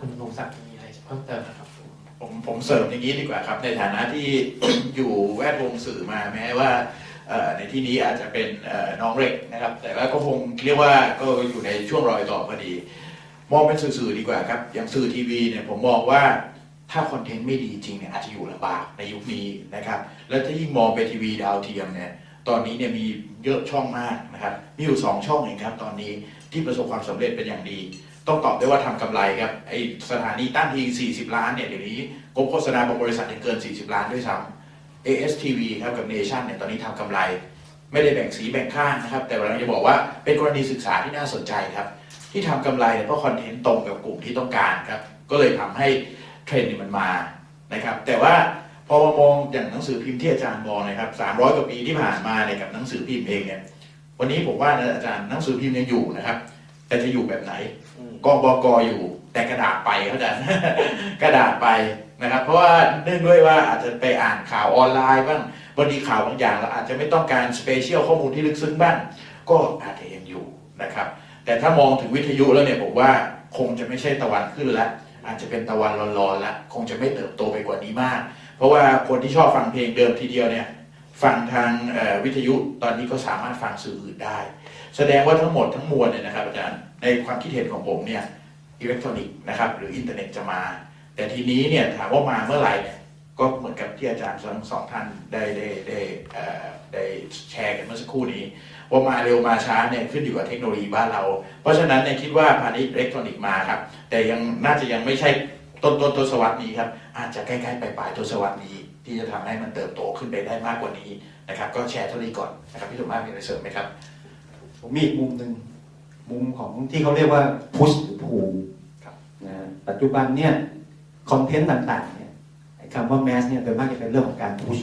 คุณพงศักดิ์มีอะไรเพิ่มเติมนะครับผมผมเสริมอย่างนี้ดีกว่าครับ ในฐานะที่อยู่แวดวงสื่อมาแม้ว่าในที่นี้อาจจะเป็นน้องเล็กนะครับ แต่ว่าก็คงเรียกว่าก็อยู่ในช่วงรอยต่อพอดี มองเป็นสื่อๆดีกว่าครับ อย่างสื่อทีวีเนี่ยผมมองว่าถ้าคอนเทนต์ไม่ดีจริงเนี่ยอาจจะอยู่ลำบากในยุคนี้นะครับ แล้วถ้ายิ่งมองไปทีวีดาวเทียมเนี่ยตอนนี้เนี่ยมีเยอะช่องมากนะครับ มีอยู่สองช่องเองครับ ตอนนี้ที่ประสบความสำเร็จเป็นอย่างดี ต้องตอบได้ว่าทำกำไรครับไอสถานีตั้งที 40 ล้านเนี่ยเดี๋ยวนี้งบโฆษณาของบริษัทเกิน 40 ล้านด้วยซ้ำ ASTV ครับกับ Nation เนี่ยตอนนี้ทำกำไร ไม่ได้แบ่งสีแบ่งข้างนะครับ แต่เราจะบอกว่าเป็นกรณีศึกษาที่น่าสนใจครับ ที่ทำกำไรเนี่ยเพราะคอนเทนต์ตรงกับกลุ่มที่ต้องการครับ ก็เลยทำให้เทรนด์นี่มันมานะครับ แต่ว่าพอมามองอย่างหนังสือพิมพ์ที่อาจารย์บอกนะครับ 300 กว่าปีที่ผ่านมาเนี่ยกับหนังสือพิมพ์เองเนี่ยวันนี้ผมว่านะอาจารย์หนังสือพิมพ์ยังอยู่นะครับ แต่จะอยู่แบบไหน กองบกอยู่ แต่กระดาษไปเขาใจกระดาษไปนะครับ เพราะว่าเนื่องด้วยว่าอาจจะไปอ่านข่าวออนไลน์บ้างบางทีข่าวบางอย่างเราอาจจะไม่ต้องการสเปเชียลข้อมูลที่ลึกซึ้งบ้างก็อาจจะยังอยู่นะครับ แต่ถ้ามองถึงวิทยุแล้วเนี่ยผมว่าคงจะไม่ใช่ตะวันขึ้นแล้วอาจจะเป็นตะวันร้อนๆแล้วคงจะไม่เติบโตไปกว่านี้มาก เพราะว่าคนที่ชอบฟังเพลงเดิมทีเดียวเนี่ยฟังทางวิทยุตอนนี้ก็สามารถฟังสื่ออื่นได้ แสดงว่าทั้งหมดทั้งมวลเนี่ยนะครับอาจารย์ ในความคิดเห็นของผมเนี่ยอิเล็กทรอนิกส์นะครับหรืออินเทอร์เน็ตจะมา แต่ทีนี้เนี่ยถามว่ามาเมื่อไหร่เนี่ยก็เหมือนกับที่อาจารย์ทั้งสองท่านได้ได้ได้ได้แชร์กันเมื่อสักครู่นี้ ว่ามาเร็วมาช้าเนี่ยขึ้นอยู่กับเทคโนโลยีบ้านเรา เพราะฉะนั้นเนี่ยคิดว่าพาณิชย์อิเล็กทรอนิกส์มาครับ แต่ยังน่าจะยังไม่ใช่ต้นต้นทศวรรษนี้ครับ อาจจะใกล้ๆปลายๆทศวรรษนี้ที่จะทำให้มันเติบโตขึ้นไปได้มากกว่านี้นะครับ ก็แชร์เท่านี้ก่อนนะครับพี่สมมาตรมีอะไรเสริมไหมครับ ผมมีอีกมุมหนึ่ง มุมของที่เขาเรียกว่า push หรือ pull ครับนะฮะปัจจุบันเนี่ยคอนเทนต์ต่างๆเนี่ยไอ้คำว่า mass เนี่ยโดยมากจะเป็นเรื่องของการ push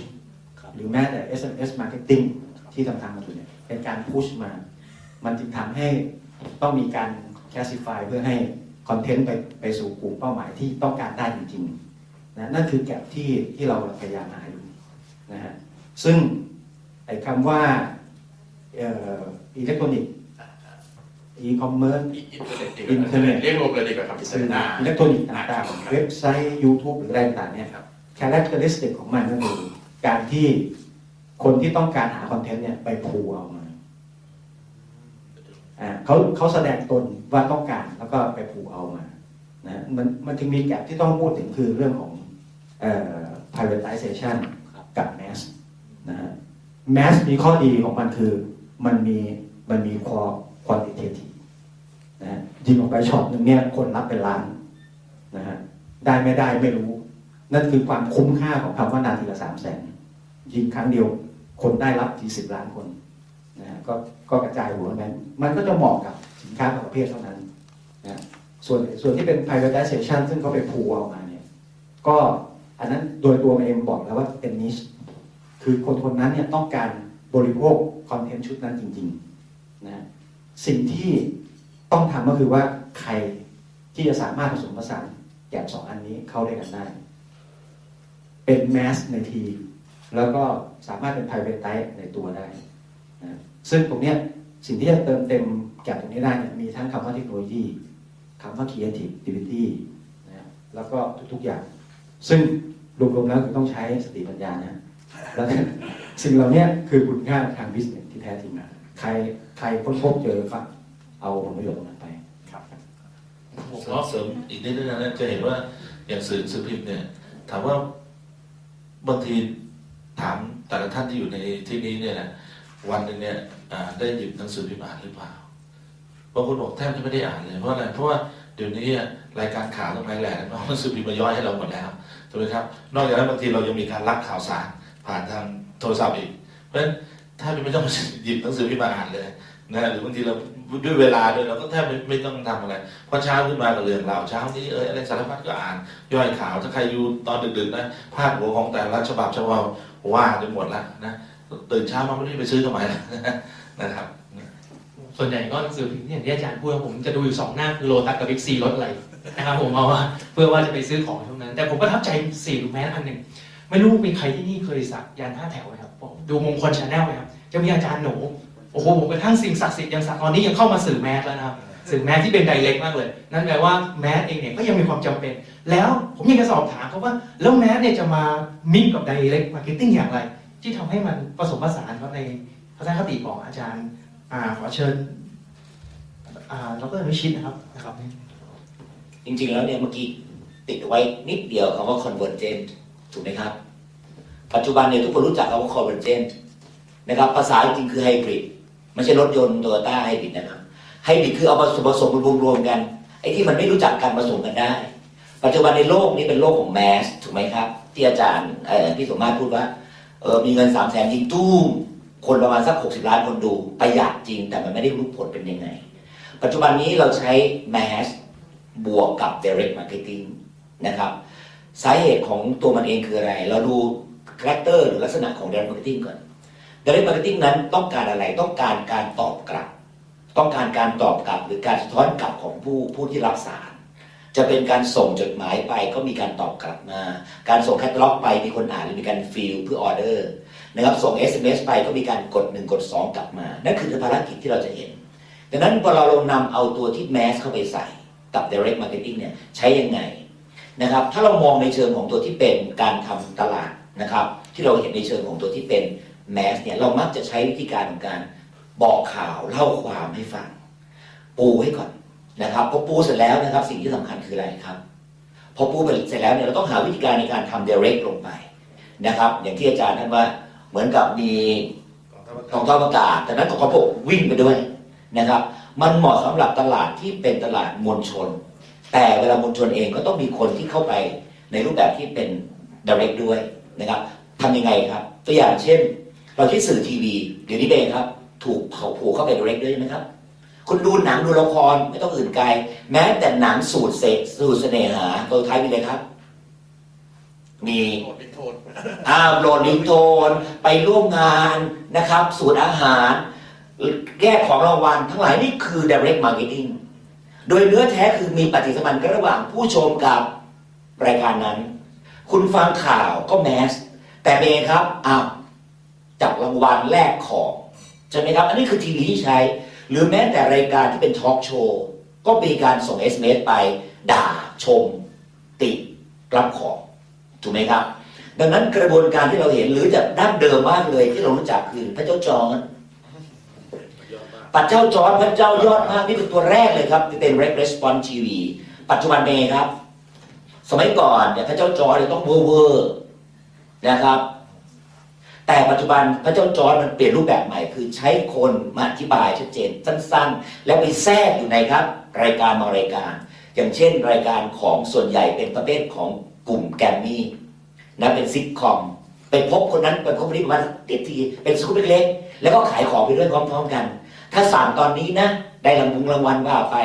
หรือแม้แต่ SMS marketing ที่ทำทำมาอยู่เนี่ยเป็นการ push มา มันจึงทำให้ต้องมีการ classify เพื่อให้คอนเทนต์ไปไปสู่กลุ่มเป้าหมายที่ต้องการได้จริงๆนะนั่นคือแกลบที่ที่เราพยายามหาอยู่นะฮะซึ่งไอ้คำว่าเอ่อิเล็กทรอนิกส์ อีคอมเมิร์ซอินเทอร์เน็ตดีกว่าอินเทอร์เน็ตเรียกรวมเลยดีกว่าครับอินเทอสื่ร์อเน็ตอิเล็กทรอนิกส์ต่างๆเว็บไซต์ YouTube หรืออะไรต่างๆเนี่ยครับ characteristic ของมันก็คือการที่คนที่ต้องการหาคอนเทนต์เนี่ยไปพูเอามาอ่าเขาเขาแสดงตนว่าต้องการแล้วก็ไปพูเอามานะมันมันจึงมีแกลบที่ต้องพูดถึงคือเรื่องของเอ่อ privatization กับ mass นะฮะ mass มีข้อดีของมันคือมันมีมันมี quantitative นะยิงออกไปช็อตหนึ่งเนี่ยคนรับเป็นล้านนะฮะได้ไม่ได้ไม่รู้ นั่นคือความคุ้มค่าของคำว่านาทีละสามแสนยิงครั้งเดียวคนได้รับทีสิบล้านคนนะฮะก็ก็กระจายหัวนั้นมันก็จะเหมาะกับสินค้าประเภทเท่านั้นนะส่วนส่วนที่เป็น privatization ซึ่งเขาไปพูเอามาเนี่ยก็อันนั้นโดยตัวมันเองบอกแล้วว่าเป็นนิชคือคนคนนั้นเนี่ยต้องการบริโภคคอนเทนต์ชุดนั้นจริงๆนะสิ่งที่ ต้องทำก็คือว่าใครที่จะสามารถผสมผสานแกบสองอันนี้เข้าด้วยกันได้ เป็นแมสในทีแล้วก็สามารถเป็น private type ในตัวได้นะซึ่งตรงเนี้ยสิ่งที่จะเติมเต็มแกบตรงนี้ได้เนี่ยมีทั้งคำว่าเทคโนโลยีคำว่า creativity นะแล้วก็ทุกๆอย่าง ซึ่งรวมๆแล้วคือต้องใช้สติปัญญานะแล้วสิ่งเหล่านี้คือคุณค่าทางบิสเนสที่แท้จริงนะใครใครค้นพบเจอก็ เอาผลประโยชน์ตรงนั้นไปผมเสริมอีกนิดนึงนะจะเห็นว่าอย่างสื่อสื่อพิมพ์เนี่ย ถามว่าบางทีถามแต่ละท่านที่อยู่ในที่นี้เนี่ยนะวันหนึ่งเนี่ยได้หยิบหนังสือพิมพ์อ่านหรือเปล่าบางคนบอกแทบจะไม่ได้อ่านเลยเพราะอะไรเพราะว่าเดี๋ยวนี้รายการข่าวทั้งหลายแหล่น้องหนังสือพิมพ์มาย่อยให้เราหมดแล้วถูกไหมครับ นอกจากนั้นบางทีเรายังมีการรับข่าวสารผ่านทางโทรศัพท์อีก เพราะฉะนั้นถ้าไม่ต้องหยิบหนังสือพิมพ์มาอ่านเลยนะหรือบางทีเรา ด้วยเวลาด้วยเราก็แทบไม่ไม่ต้องทำอะไรพอเช้าขึ้นมากับเรื่องราวเช้านี้เอออะไรสารพัดก็อ่าน ย่อยข่าวถ้าใครอยู่ตอนดึกๆนะพาดหัวของแต่ละฉบับฉบับว่าจนหมดแล้วนะตื่นเช้ามาไม่ได้ไปซื้อทำไมนะครับ ส่วนใหญ่ก็หนังสือพิมพ์ที่อย่างที่อาจารย์พูดผมจะดูอยู่สองหน้าคือโลตัสกับบิ๊กซีรถอะไรนะครับผมเอาว่าเพื่อว่าจะไปซื้อของช่วงนั้น แต่ผมประทับใจสี่ลูกแมสอันหนึ่งไม่รู้มีใครที่นี่เคยสักยานห้าแถวไหมครับดูมงคลชาแนลไหมครับจะมีอาจารย์หนู โอ้โหผมกระทั่งสิ่งศักดิ์สิทธิ์ยังตอนนี้ยังเข้ามาสื่อแมสแล้วนะครับสื่อแมสที่เป็นไดเรกมากเลย นั่นแปลว่าแมสเองเนี่ยก็ยังมีความจำเป็น แล้วผมยากจะสอบถามเขาว่าแล้วแมสเนี่ยจะมามิกกับไดเรกมาร์เก็ตติ้งอย่างไร ที่ทำให้มันผสมผสานครับในทัศนคติของอาจารย์อ่าขอเชิญอ่าดรวิชิตนะครับนะครับ จริงๆแล้วเนี่ยเมื่อกี้ติดไว้นิดเดียวคำว่า convergent ถูกไหมครับ ปัจจุบันเนี่ยทุกคนรู้จักคำว่า convergent นะครับภาษาจริงคือ hybrid ไม่ใช่รถยนต์โตโยต้าไฮบริดนะครับไฮบริดคือเอามาผสมรวมๆกันไอ้ที่มันไม่รู้จักกันผสมกันได้ ปัจจุบันในโลกนี้เป็นโลกของแมสถูกไหมครับ ที่อาจารย์พี่สมมาตรพูดว่าเออมีเงินสามแสนยิงตู้มคนประมาณสักหกสิบล้านคนดูประหยัดจริง แต่มันไม่ได้รู้ผลเป็นยังไง ปัจจุบันนี้เราใช้แมสบวกกับ direct marketing นะครับสาเหตุของตัวมันเองคืออะไร เราดูคาแรคเตอร์หรือลักษณะของ direct marketing ก่อน direct marketing นั้นต้องการอะไรต้องการการตอบกลับ ต้องการการตอบกลับหรือการสะท้อนกลับของผู้ผู้ที่รับสาร จะเป็นการส่งจดหมายไปก็มีการตอบกลับมา การส่งแคตตาล็อกไปมีคนอ่านหรือมีการฟิลเพื่อออเดอร์นะครับส่ง SMS ไปก็มีการกด 1 กด 2 กลับมา นั่นคือภารกิจที่เราจะเห็น ดังนั้นพอเราลงนำเอาตัวที่แมสเข้าไปใส่กับ direct marketing เนี่ยใช้ยังไงนะครับถ้าเรามองในเชิงของตัวที่เป็นการทำตลาดนะครับที่เราเห็นในเชิงของตัวที่เป็น แมสเนี่ยเรามักจะใช้วิธีการของการบอกข่าวเล่าความให้ฟัง ปูไว้ก่อนนะครับพอปูเสร็จแล้วนะครับ สิ่งที่สำคัญคืออะไรครับ พอปูไปเสร็จแล้วเนี่ยเราต้องหาวิธีการในการทำ direct ลงไปนะครับ อย่างที่อาจารย์ท่านว่าเหมือนกับมีกองทัพอากาศแต่นั้นกองทัพบกวิ่งไปด้วยนะครับ มันเหมาะสำหรับตลาดที่เป็นตลาดมวลชน แต่เวลามวลชนเองก็ต้องมีคนที่เข้าไปในรูปแบบที่เป็น direct ด้วยนะครับทำยังไงครับ ตัวอย่างเช่น เราที่สื่อทีวี เดี๋ยวนี้เองครับ ถูกเขาผูกเข้าไป direct ด้วยไหมครับ คุณดูหนังดูละครไม่ต้องอื่นไกล แม้แต่หนังสูตรเสกสูตรเสน่หาตัวท้ายมีเลยครับ มีโทษเป็นโทษอ่าโหลดลิงโทนไปร่วมงานนะครับ สูตรอาหารแก้ของรางวัลทั้งหลายนี่คือ direct marketing โดยเนื้อแท้คือมีปฏิสัมพันธ์กันระหว่างผู้ชมกับรายการนั้น คุณฟังข่าวก็แมส แต่เป็นไงครับอ้าว จับรางวัลแลกของใช่ไหมครับ อันนี้คือทีวีที่ใช้ หรือแม้แต่รายการที่เป็นทอล์กโชว์ก็มีการส่ง SMS ไปด่าชม ติรับของ ถูกไหมครับ ดังนั้นกระบวนการที่เราเห็นหรือจากดั้งเดิมมากเลยที่เรารู้จักคือพระเจ้าจอร์จพระเจ้าจอร์จพระเจ้ายอดมากนี่เป็นตัวแรกเลยครับที่เป็น Red Response TV ปัจจุบันเป็นไงครับ สมัยก่อนเนี่ยพระเจ้าจอร์จเนี่ยต้องเวอร์เวอร์นะครับ แต่ปัจจุบันพระเจ้าจอร์จมันเปลี่ยนรูปแบบใหม่ คือใช้คนมาอธิบายชัดเจนสั้นๆ แล้วไปแทรกอยู่ในครับ รายการบางรายการ อย่างเช่น รายการของส่วนใหญ่เป็นประเภทของกลุ่มแกรมมี่นะเป็นซิทคอมไปพบคนนั้นไปพบคนนี้มาติดทีเป็นสกู๊ปเล็กๆแล้วก็ขายของไปด้วยพร้อมๆกัน ถ้าสั่งตอนนี้นะ ได้รางวัลรางวัลว่าไป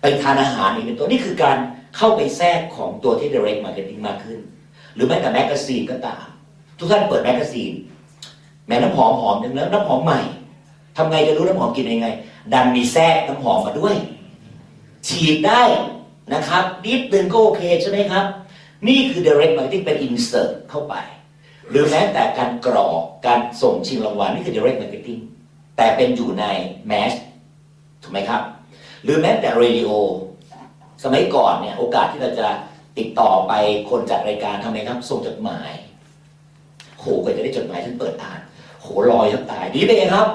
ไปทานอาหารอีกเป็นตัวนี่คือการเข้าไปแทรกของตัวที่ direct marketing มากขึ้น หรือแม้แต่แมกกาซีนก็ตาม ทุกท่านเปิดแมกกาซีน แม้น้ำหอมหอมจังแล้วน้ำหอมใหม่ทำไงจะรู้น้ำหอมกินยังไง ดันมีแทรกน้ำหอมมาด้วย ฉีดได้นะครับนิดนึงก็โอเคใช่ไหมครับ นี่คือ direct marketing เป็น insert เข้าไป หรือแม้แต่การกรอกการส่งชิงรางวัลนี่คือ direct marketing แต่เป็นอยู่ใน mass ถูกไหมครับ หรือแม้แต่ radio สมัยก่อนเนี่ยโอกาสที่เราจะติดต่อไปคนจัดรายการทำไงครับ ส่งจดหมายโหกว่าจะได้จดหมายฉันเปิดอ่าน โหลอยแทบตายดีไปเองครับ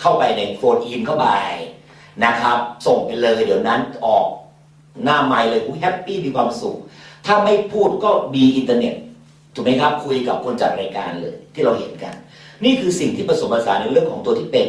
เข้าไปในโฟนอินเข้าไปนะครับ ส่งไปเลย เดี๋ยวนั้นออกหน้าไมค์เลยแฮปปี้มีความสุข ถ้าไม่พูดก็มีอินเทอร์เน็ตถูกไหมครับ คุยกับคนจัดรายการเลย ที่เราเห็นกัน นี่คือสิ่งที่ผสมผสานในเรื่องของตัวที่เป็น